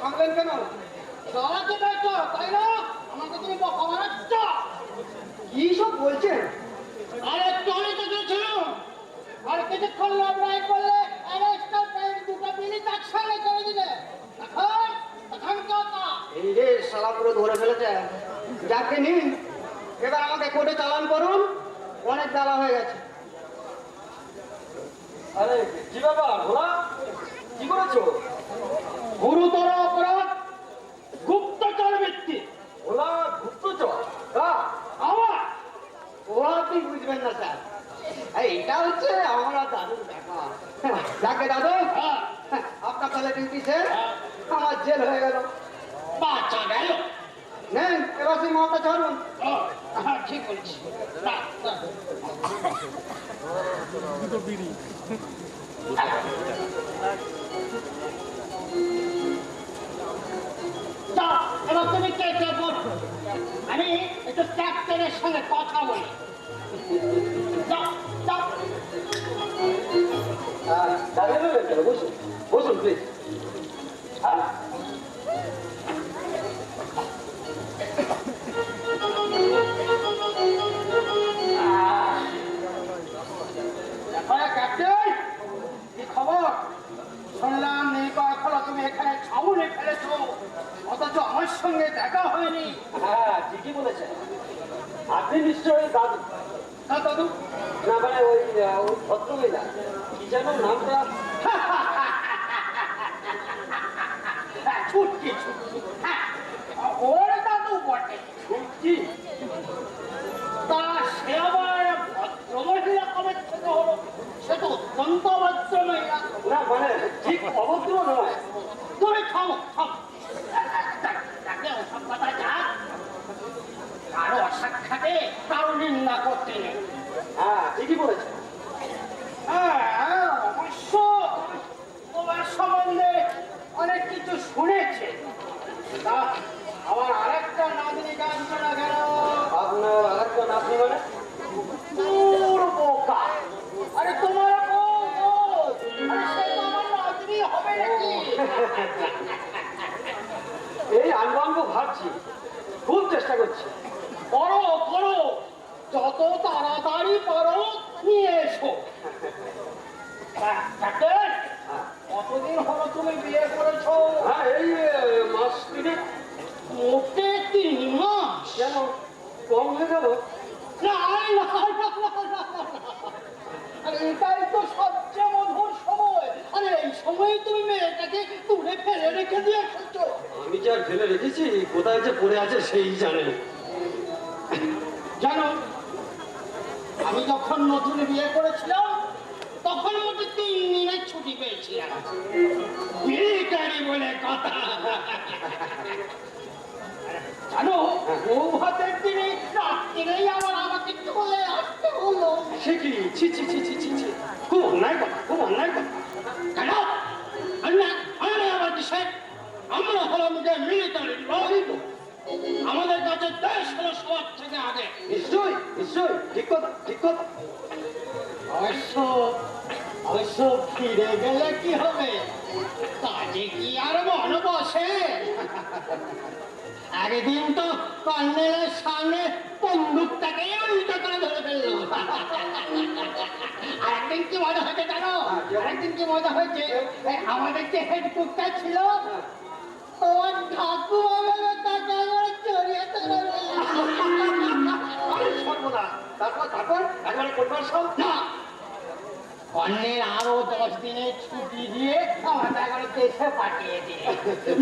থামলেন কেন? চালাতে পারছ তাই না? আমাকে তুমি বকা মারাচ্ছ কি সব বলছেন আরে চলে তো গেছিল আর কিছুক্ষণ লড়াই করলে অ্যারেস্টার পেয়ে দুটো মিনিট একসঙ্গে করে দিলে এখন এখন কথা এই রে শালা পুরো ধরে ফেলেছে। যাকে নিন এবার আমাকে কোর্টে চালান করুন। অনেক বেলা হয়ে গেছে। আরে কি ব্যাপার? ভোলা দাঁড়িয়ে রইলেন কেন বসুন বসুন খবর শুনলাম কয়েক হলো তুমি এখানে ছাউনি ফেলেছো অথচ আমার সঙ্গে দেখা হয়নি হ্যাঁ ঠিকই বলেছেন আপনি নিশ্চয়ই দাদু না দাদু না মানে ওই ভদ্রমহিলা যেন নামটা? ছুটকি ছুটকি। হ্যাঁ, ওর দাদু বটে। কি তা সে আবার ভদ্রমহিলা কবে থেকে হলো? সে তো অত্যন্ত ভদ্রমহিলা না মানে ঠিক অভদ্র নয় তুমি থামো থামো তাকে ওসব কথা যাক কারও অসাক্ষাতে কারও নিন্দা করতে নেই হ্যাঁ ঠিকই বলেছেন হ্যাঁ, অবশ্য তোমার সম্বন্ধে অনেক কিছু শুনেছে তা আমার আরেকটা নাতনি কাঞ্চনা গেল আপনার আরেকটা নাতনি মানে দূর বোকা আরে তোমার বউ, বউ। আরে সে তো আমার নাতনি হবে নাকি এই আনব আনব ভাবছি খুব চেষ্টা করছি করো করো যত তাড়াতাড়ি পারো নিয়ে এসো। তা, ক্যাপ্টেন, কতদিন হলো তুমি বিয়ে করেছ? হ্যাঁ এই মাস তিনেক। মোটে তিন মাস। কেন? কম হয়ে গেল? না, না, না, না, এটাই তো সবচেয়ে মধুর সময়। আরে এই সময় তুমি মেয়েটাকে দূরে ফেলে রেখে দিয়ে এসেছ। আমি যে আর ফেলে রেখেছি কোথায় যে পড়ে আছে সেই জানে জানো আমি যখন নতুন বিয়ে করেছিলাম, তখন মধ্যে তিন দিনের ছুটি পেয়েছিলাম। বলে কথা। আবার আমাকে সে কি? ছি ছি ছি খুব অন্যায় খুব অন্যায় কেন আমরা হলাম যে মিলিটারি লোক আমাদের কাছে দেশ হলো সবার থেকে আগে। নিশ্চয়ই নিশ্চয়ই ঠিক কথা ঠিক কথা। অবশ্য অবশ্য ফিরে গেলে কি হবে? কাজে কি আর মন বসে? একদিন তো কর্নেলের সামনে বন্দুকটাকে উল্টো করে ধরে ফেলল। আরেকদিন কি মজা হয়েছে জানো? আরেকদিন কি? মজা হয়েছে? আমাদের যে হেড কুকটা ছিল তারপর তারপর একবারে করবার সব না অন্যের আরও দশ দিনের ছুটি দিয়ে দেশে পাঠিয়ে দিয়ে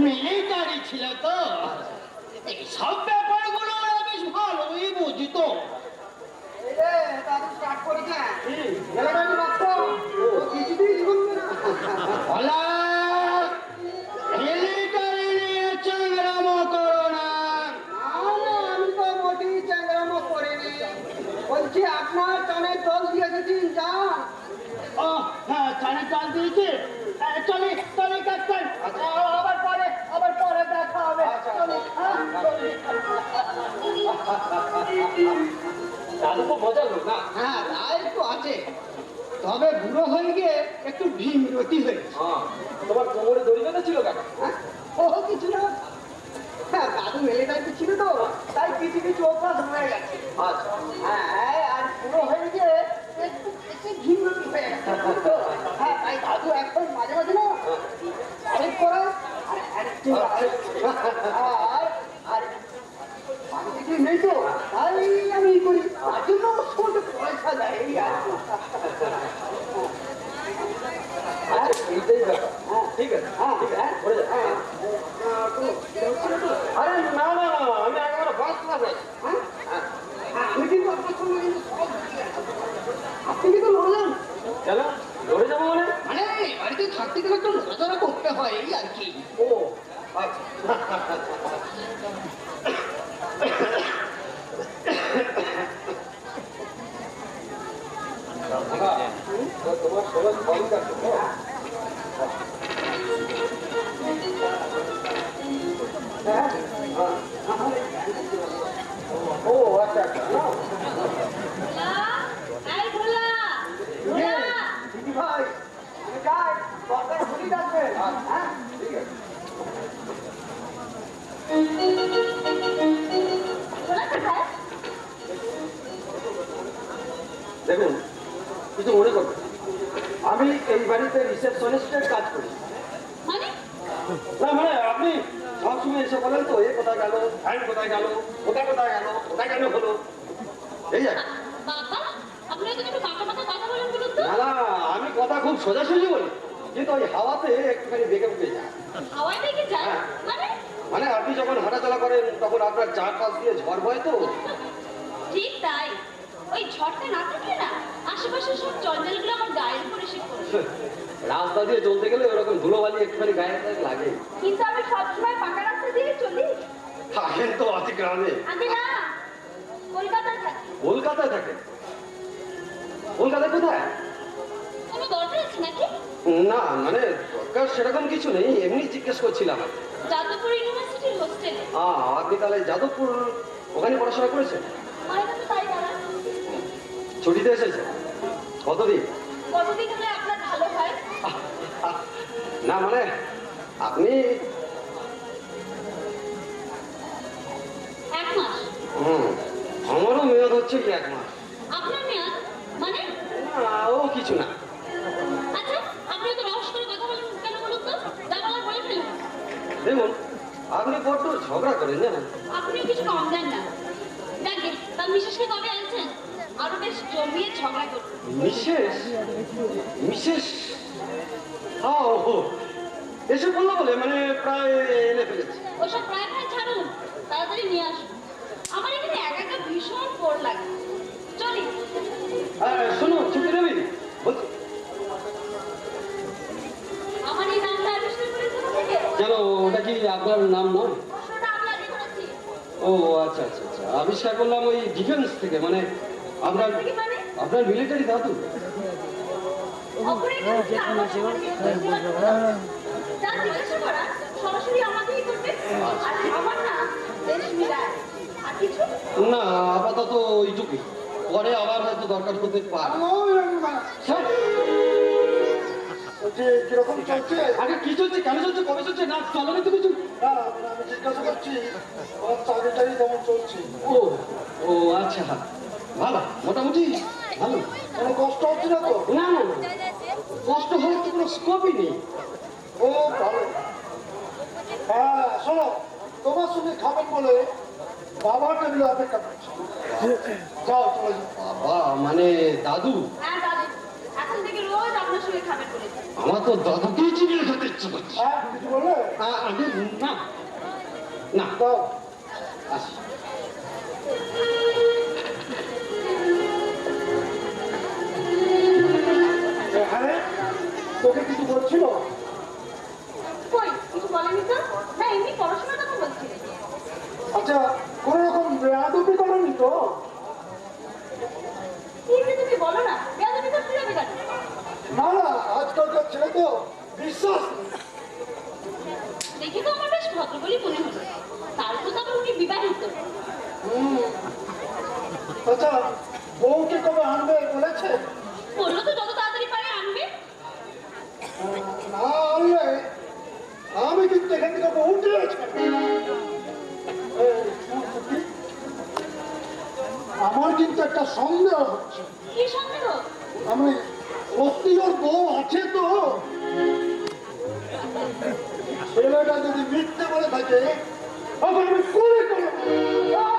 মিলিটারি ছিল তো। এইসব ব্যাপারগুলো ওরা বেশ ভালোই বুঝতো। এই দাদু স্টার্ট করেছে। কি? মাত্র কিছুতেই শুনবে না হ্যাঁ, চলি চলি ক্যাপ্টেন। আবার পরে আবার পরে দেখা হবে। চলি হ্যাঁ? দাদু না? হ্যাঁ তাই তো আছে। তবে বুড়ো হয়ে গিয়ে একটু ভীমরতি হয়েছে। হ্যাঁ তোমার কোমরে দড়ি বেঁধে ছিল কেন? হ্যাঁ? ও কিছু না। হ্যাঁ দাদু মেলে টাইপের ছিল তো। তাই কিছু কিছু অভ্যাস হয়ে গেছে। আচ্ছা। হ্যাঁ আর পুরো হয়ে গিয়ে একটু বেশি ঘিমরতি হয়ে গেছে। আমি কিছু নেই তো তাই আমি ই করি বাড়িতে রিসেপশনিস্টের কাজ করি। মানে? না মানে আপনি সবসময় এসে বলেন তো এ কোথায় গেল ফ্যান কোথায় গেল কোথায় কোথায় গেল কোথায় কেন হলো? এই আর বাবা আপনি একটু মাথা মাথা কথা বলেন বলুন তো না না আমি কথা খুব সোজাসুজি বলি কিন্তু ওই হাওয়াতে একটুখানি বেগে বেগে যায়। হাওয়ায় যায়? মানে? মানে আপনি যখন হাঁটাচলা করেন তখন আপনার চারপাশ দিয়ে ঝড় হয় তো। ঠিক তাই। ওই ঝড়টা না থাকলে না? আশেপাশে সব জঞ্জালগুলো আমার পড়ে রাস্তা দিয়ে চলতে গেলে ওরকম ধুলোবালি একটুখানি গায়ে লাগে। কিন্তু আমি সবসময় পাকা রাস্তা দিয়ে চলি। থাকেন তো অতি গ্রামে। আগে না কলকাতায় থাকি। কলকাতায় থাকেন? কলকাতায় কোথায়? কোনো দরকার আছে নাকি? না মানে দরকার সেরকম কিছু নেই এমনি জিজ্ঞেস করছিলাম যাদবপুর ইউনিভার্সিটির হোস্টেলে। আহ, আপনি তাহলে যাদবপুর ওখানে পড়াশোনা করেছেন? ছুটিতে এসেছেন? কতদিন? কতদিন হলে না মানে আপনি এক মাস। হুম আমারও মেয়াদ হচ্ছে কি এক মাস? আপনার মেয়াদ? মানে? না ও কিছু না। আচ্ছা আপনি তো রহস্য করে কথা বলেন কেন বলুন তো? যা বলার বলে ফেলুন। দেখুন আপনি বড্ড ঝগড়া করেন জানেন? আপনি কিছু কম দেন না। যাকে তার মিসেসকে কবে আনছেন? আরও বেশ জমিয়ে ঝগড়া করুন। মিসেস? মিসেস? হ্যাঁ ও এসে বলল বলে মানে প্রায় এনে ফেলেছি। ওসব প্রায় প্রায় ছাড়ুন তাড়াতাড়ি নিয়ে আসুন। আমার এখানে একা একা ভীষণ বোর লাগে। চলি। হ্যাঁ শোনো দেবি বলছি আমার এই নামটা আবিষ্কার করেছে থেকে? জানো ওটা কি আপনার নাম নয়? ও আচ্ছা আচ্ছা আচ্ছা। আবিষ্কার করলাম ওই ডিফেন্স থেকে মানে আপনার মানে? আপনার মিলিটারি ধাতু না আপাতত ওইটুকুই পরে আবার হয়তো দরকার হতে পারে। বলছি কীরকম চলছে আগে কি চলছে? কেন চলছে? কবে চলছে? না চলো না তো কিছু। আমি জিজ্ঞাসা করছি আমার চাকরি টাকরি কেমন চলছে ও ও আচ্ছা। ভালো মোটামুটি ভালো। কোনো কষ্ট হচ্ছে না তো? না না। কষ্ট হওয়ার তো কোনো স্কোপই নেই। ও ভালো। হ্যাঁ শোনো তোমার সঙ্গে খাবেন বলে বাবা টেবিলে অপেক্ষা করছে। যাও চলে বাবা মানে দাদু? হ্যাঁ আমার তো দাদুকেই চিবিয়ে খেতে ইচ্ছে করছে। হ্যাঁ কিছু বললে আ, আগে না। না। আসি। তোকে কিছু বলছিল? কই কিছু বলেনি তো? না এমনি পড়াশোনার কথা আচ্ছা কোন রকম বেয়াদবি করেনি তো? কি যে তুমি বলো না বেয়াদবি না না আজকালকার ছেলে তো বিশ্বাস। দেখে তো আমার বেশ ভদ্র বলেই মনে হলো। তো আবার উনি বিবাহিত। হুম। আচ্ছা বউকে কবে আনবে বলেছে? বলল তো যত তাড়াতাড়ি আমি কিন্তু এখান আমার কিন্তু একটা সন্দেহ হচ্ছে। আমি সত্যি ওর বউ আছে তো। ছেলেটা যদি মিথ্যে বলে থাকে তখন আমি করে করব।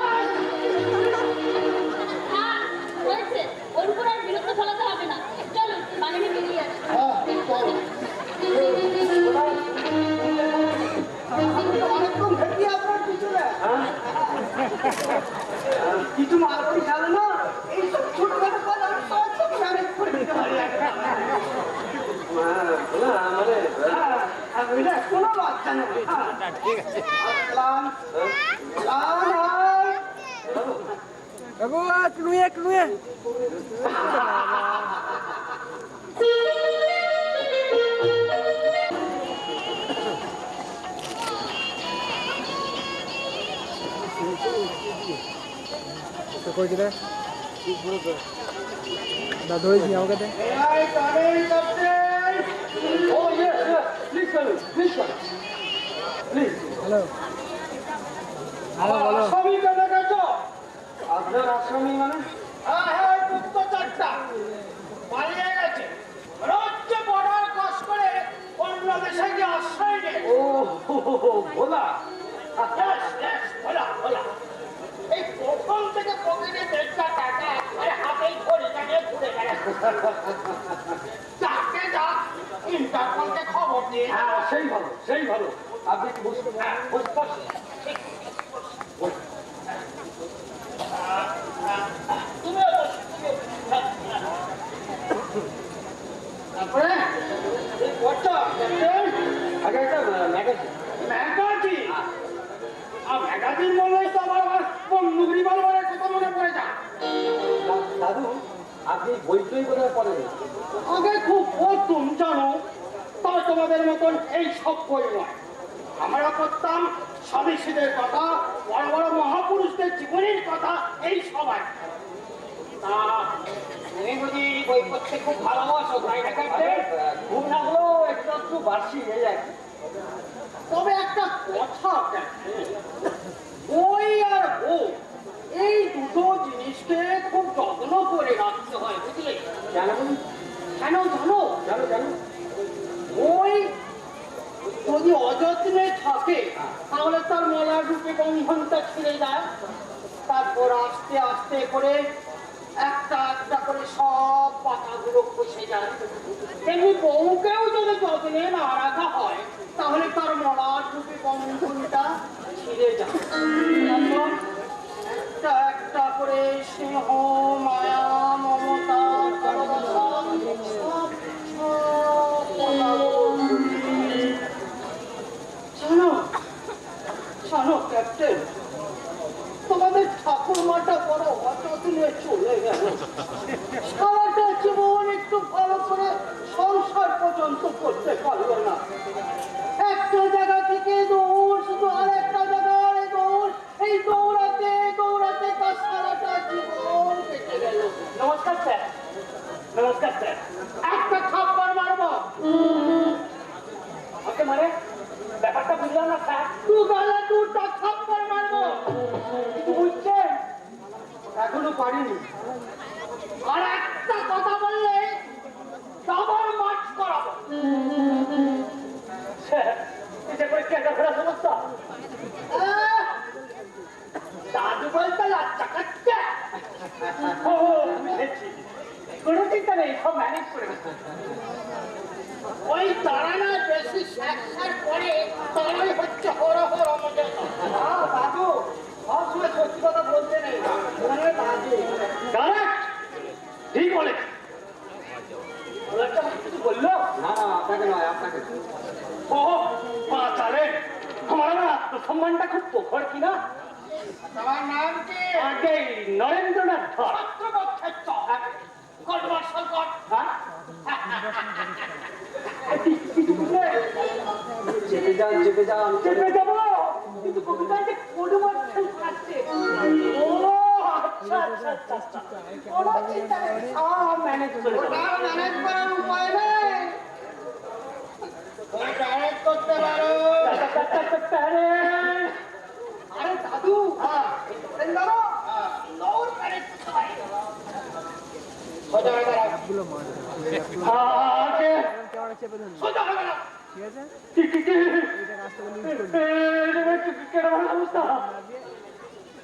কিছু মারবি গেল না এইসব ছোটখাটো কথা আমি সব সব ম্যানেজ করে দিতে পারি মানে হ্যাঁ, আর ওইটা কোনো বাচ্চা নেই হ্যাঁ। আসসালাম। সালাম। Aku ah, তো কই দিলে দাদু হয়েছি আমাকে দে হ্যালো হ্যালো বলো আপনার আসামি মানে হ্যাঁ হ্যাঁ গুপ্তচরটা পালিয়ে গেছে রোজকে বর্ডার ক্রস করে অন্য দেশে গিয়ে আশ্রয় নেয় ও ভোলা প্রথম থেকে পকেটে দেড়টা টাকা একবারে হাতেই ধরে নিয়ে ঘুরে বেড়াচ্ছে। যাকে যাক, ইন্টারপোলকে খবর দিয়ে হ্যাঁ সেই ভালো সেই ভালো। আপনি কি বুঝতে হ্যাঁ বুঝতে পারছেন? তুমিও বসো, তুমিও বসো। তারপরে? এই করছ, ক্যাপ্টেন? আগে একটা ম্যাগাজিন ম্যাগাজিন ম্যাগাজিন বললেই তো আমার আবার পণ্যগুলি বলবার কথা মনে পড়ে যায়? দাদু আপনি বই টই বোধহয় পড়েন? আগে খুব পড়তুম জানো তবে তোমাদের মতন এই সব বই নয়। আমরা পড়তাম স্বামীষীদের কথা বড় বড় মহাপুরুষদের জীবনের কথা এই সবাই। তা তুমি বুঝি বই পড়তে খুব ভালোবাসো তাই না হলেও একটু এই আর কি। তবে একটা কথা বই আর বউ এই দুটো জিনিসকে খুব যত্ন করে রাখতে হয় বুঝলে? কেন? কেন জানো? জানো জানো। ওই যদি অযত্নে থাকে তাহলে তার মলার রূপে বন্ধনটা ছিঁড়ে যায়। তারপর আস্তে আস্তে করে একটা একটা করে সব পাতাগুলো খসে যায়। তেমনি বউকেও যদি যত্নে না রাখা হয় তাহলে তার মলার রূপে বন্ধনটা ছিঁড়ে যায় একটা একটা করে স্নেহ মায়া, মমতা ক্যাপ্টেন, তোমাদের ঠাকুরমাটা চলে গেল। সারাটা জীবন একটু ভালো করে সব ম্যানেজ করে ওই দাঁড়ানো বেশি স্যাক্সার করে তারাই হচ্ছে হর হর আমাদের সবসময় সত্যি কথা বলতে নেই। ঠিক বলে কিছু বলল? না না আপনাকে নয় আপনাকে। ও পাঁচালে আমার না আত্মসম্মানটা খুব প্রখর কিনা? তোমার নাম কি? নরেন্দ্রনাথ ধর। কলকট সলকট চেপে যান আরে দাদু হ্যাঁ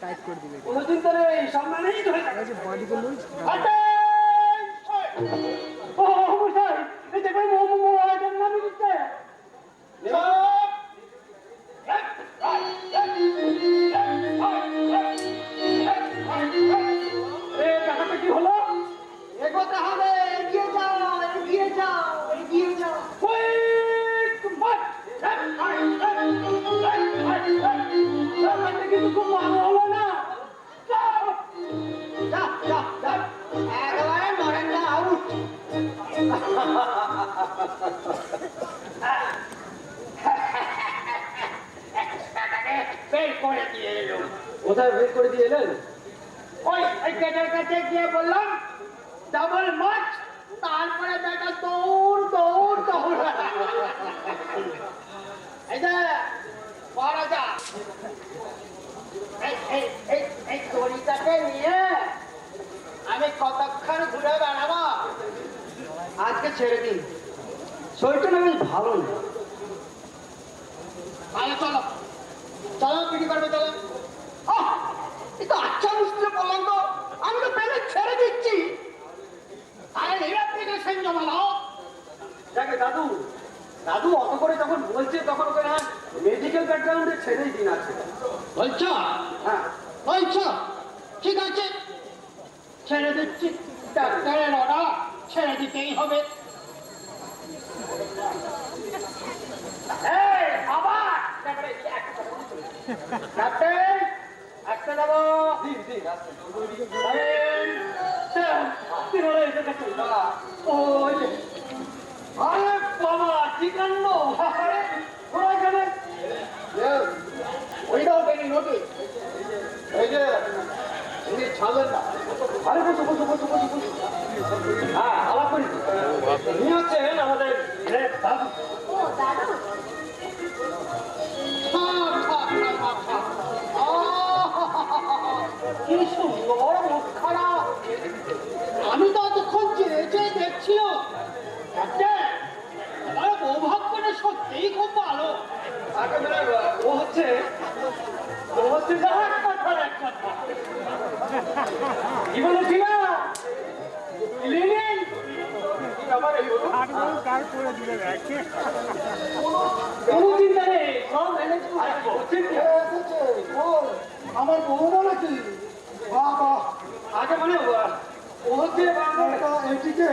টাইট করে দিবে বডিকে লুজ Thank you. ছেড়ে দিন। শরীরটা না বেশ ভালো না। তাহলে চলো। চলো পিটি করবে চলো। আহ, আচ্ছা মুশকিলে পড়লাম তো আমি তো পেলে ছেড়ে দিচ্ছি। জমা দেখে দাদু দাদু অত করে যখন বলছে তখন ওকে না মেডিকেল ব্যাকগ্রাউন্ডে ছেড়েই দিন আছে। বলছো? হ্যাঁ। বলছো? ঠিক আছে। ছেড়ে দিচ্ছি। ডাক্তারের অর্ডার ছেড়ে দিতেই হবে এই, আবার! তারপরে ক্যাপ্টেন, আসতে যাব। দিন দিন আসতে আরে বাবা কি কাণ্ড? ওরা এখানে নোটিস এই যে উনি ছাড়লেন না আরে বসো বসো বসো বসো বসো। হ্যাঁ আলাপ করি। উনি হচ্ছেন আমাদের দাদু ও দাদু। কি সুন্দর মুখখানা। আমি তো এতক্ষণ চেয়ে চেয়ে দেখছিল ক্যাপ্টেন আমার বৌভাগ্যটা সত্যিই খুব ভালো। ও হচ্ছে ও হচ্ছে এক কথার এক কথা। কি বলেছি না লিনিন? কার করে কোনো চিন্তা নেই, সব ম্যানেজ করছেন কে এসেছে বল আমার বউ নাকি? বাবা। আগে মানে ও হচ্ছে বাংলার ওটা এটিকে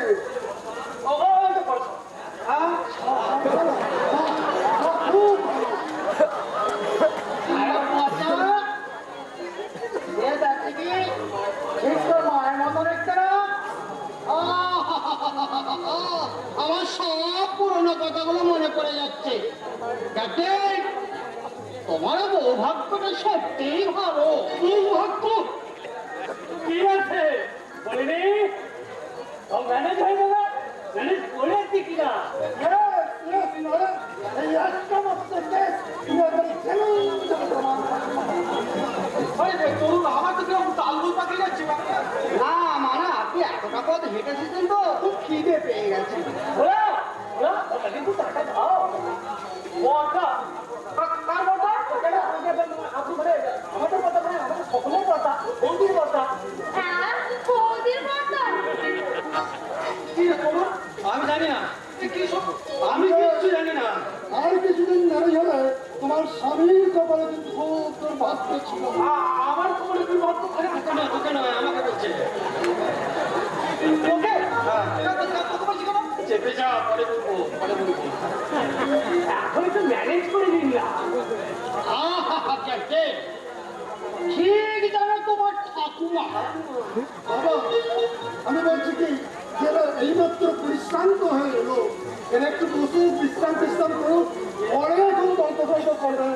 ও ও এই তো পড়ছো। হ্যাঁ? খুব আমার সব পুরনো কথাগুলো মনে পড়ে যাচ্ছে। ক্যাপ্টেন তোমার বৌভাগ্যটা সত্যিই ভালো। সৌভাগ্য কি আছে বলিনি? সব ম্যানেজ হয়ে যাবে ম্যানেজ করেছি কিনা? তো না মানে আপনি এতটা পথ হেঁটে এসেছেন তো খুব খিদে পেয়ে গেছে। ওরা কিন্তু টাকা দাও। মানে আমাদের কথা মানে আমাদের সকলের কথা বৌদির কথা। হ্যাঁ বৌদির কথা। কি রে আমি জানি না। এ কি সব? আমি কিচ্ছু জানি না। আর কিছুদিন দেরি হলে তোমার স্বামীর কপালে কিন্তু খুব তোর ভাগ্য ছিল। আমার খবরে তুই ভাব আরে তোকে নয় তোকে নয় আমাকে বলছে। ওকে? চেপে যা পরে বলব পরে বলব। এখন একটু ম্যানেজ করে দিন না আহা ক্যাপ্টেন ঠিক যেন তোমার ঠাকুমা। বাবা আমি বলছি কি এইমাত্র পরিশ্রান্ত হয়ে এলো এর একটু বসে বিশ্রাম টিশ্রাম করো পরে এখন গল্প গল্প করবে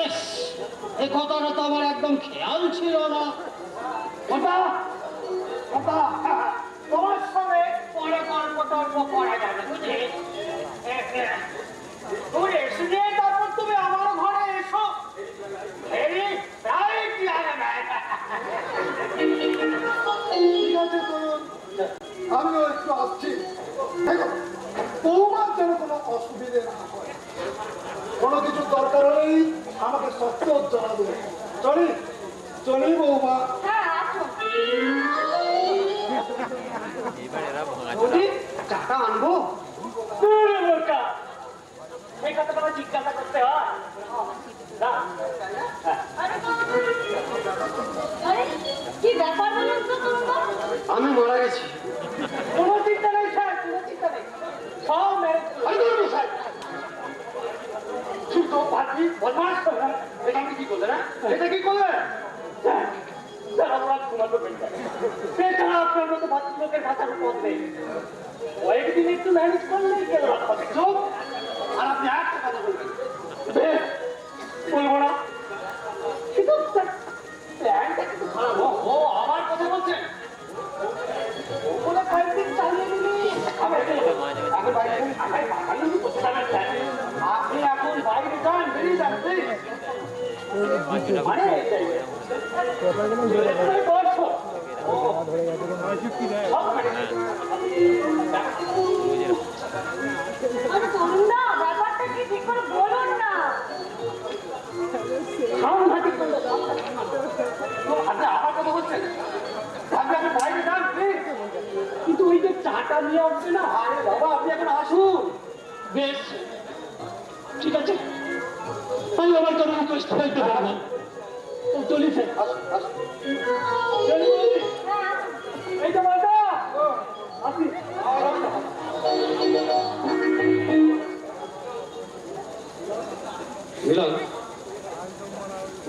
এস এ কথাটা তো আমার একদম খেয়াল ছিল না। ওটা ওটা তোমার সঙ্গে কোনো চিন্তা নেই স্যার কোনো চিন্তা নেই সব স্যার শুধু পাখি বদমাস করলাম এটা আপনি কি করলেন? এটা কি করলেন আপনার মতো বাচ্চা লোকের মাথার উপর নেই কয়েকদিন একটু ম্যানেজ করলেই গেল আর আপনি একটা কথা বলবেন বলব না কিন্তু ওই যে চাটা নিয়ে আসবে না আরে বাবা আপনি এখন আসুন বেশ। ঠিক আছে? আমি আমার কোনো রিকোয়েস্ট ফেলতে পারব না চলি স্যার চলুন বলি। হ্যাঁ আসুন। এই তো বলটা আপনি মিলন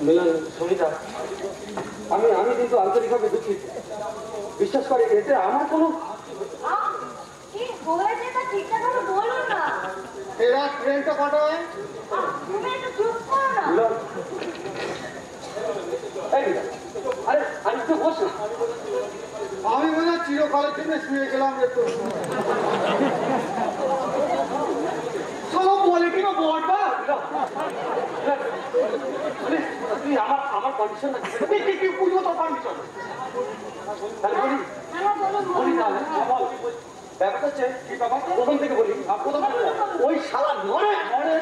মিলন সুমিতা আমি আমি কিন্তু আন্তরিকভাবে দুঃখিত বিশ্বাস করে এতে আমার কোনো আহ, কি হয়েছে তা ঠিকঠাক করে বলুন না এরা ট্রেনটা কটায় আহ, তুমি একটু চুপ করো না মিলন এই মিলন, আরে আমি তো বসে। আমি মনে হয় চিরকালের জন্য শুয়ে গেলাম একটু। সব বলে কি বলবা তুই আমার আমার কন্ডিশন না। কি কি বুঝব তোর কন্ডিশন তাহলে বলি বলুন বলি বলুন তাহলে। বল। ব্যাপারটা হচ্ছে কি প্রথম থেকে বলি। ওই শালা নরে নরে